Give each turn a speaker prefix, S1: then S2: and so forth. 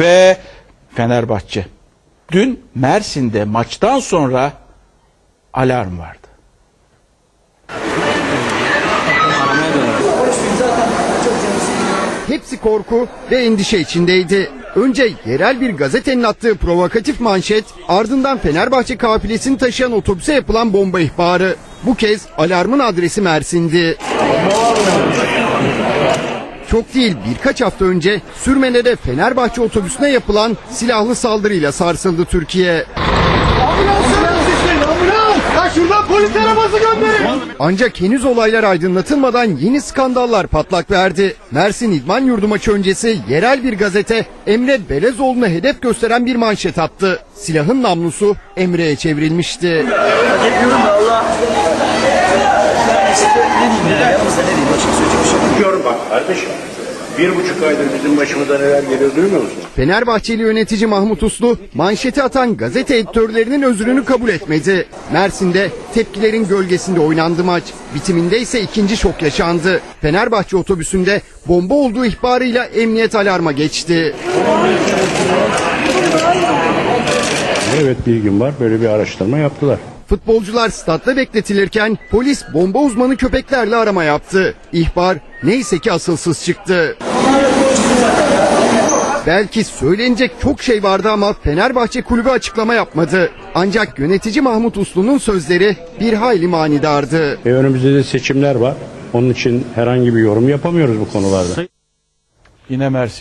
S1: ve Fenerbahçe. Dün Mersin'de maçtan sonra alarm vardı.
S2: Hepsi korku ve endişe içindeydi. Önce yerel bir gazetenin attığı provokatif manşet, ardından Fenerbahçe kafilesini taşıyan otobüse yapılan bomba ihbarı. Bu kez alarmın adresi Mersin'di. Çok değil birkaç hafta önce Sürmene'de Fenerbahçe otobüsüne yapılan silahlı saldırıyla sarsıldı Türkiye. Ancak henüz olaylar aydınlatılmadan yeni skandallar patlak verdi. Mersin İdman Yurdu maçı öncesi yerel bir gazete Emre Belezoğlu'na hedef gösteren bir manşet attı. Silahın namlusu Emre'ye çevrilmişti.
S3: Diyorum bak kardeşim. Bir buçuk aydır bizim başımıza neler geliyor duymuyor musun?
S2: Fenerbahçeli yönetici Mahmut Uslu manşeti atan gazete editörlerinin özrünü kabul etmedi. Mersin'de tepkilerin gölgesinde oynandı maç. Bitiminde ise ikinci şok yaşandı. Fenerbahçe otobüsünde bomba olduğu ihbarıyla emniyet alarma geçti.
S3: Evet bilgim var. Böyle bir araştırma yaptılar.
S2: Futbolcular statta bekletilirken polis bomba uzmanı köpeklerle arama yaptı. İhbar neyse ki asılsız çıktı. Belki söylenecek çok şey vardı ama Fenerbahçe kulübü açıklama yapmadı. Ancak yönetici Mahmut Uslu'nun sözleri bir hayli manidardı.
S3: E önümüzde de seçimler var. Onun için herhangi bir yorum yapamıyoruz bu konularda.
S1: Yine Mersin.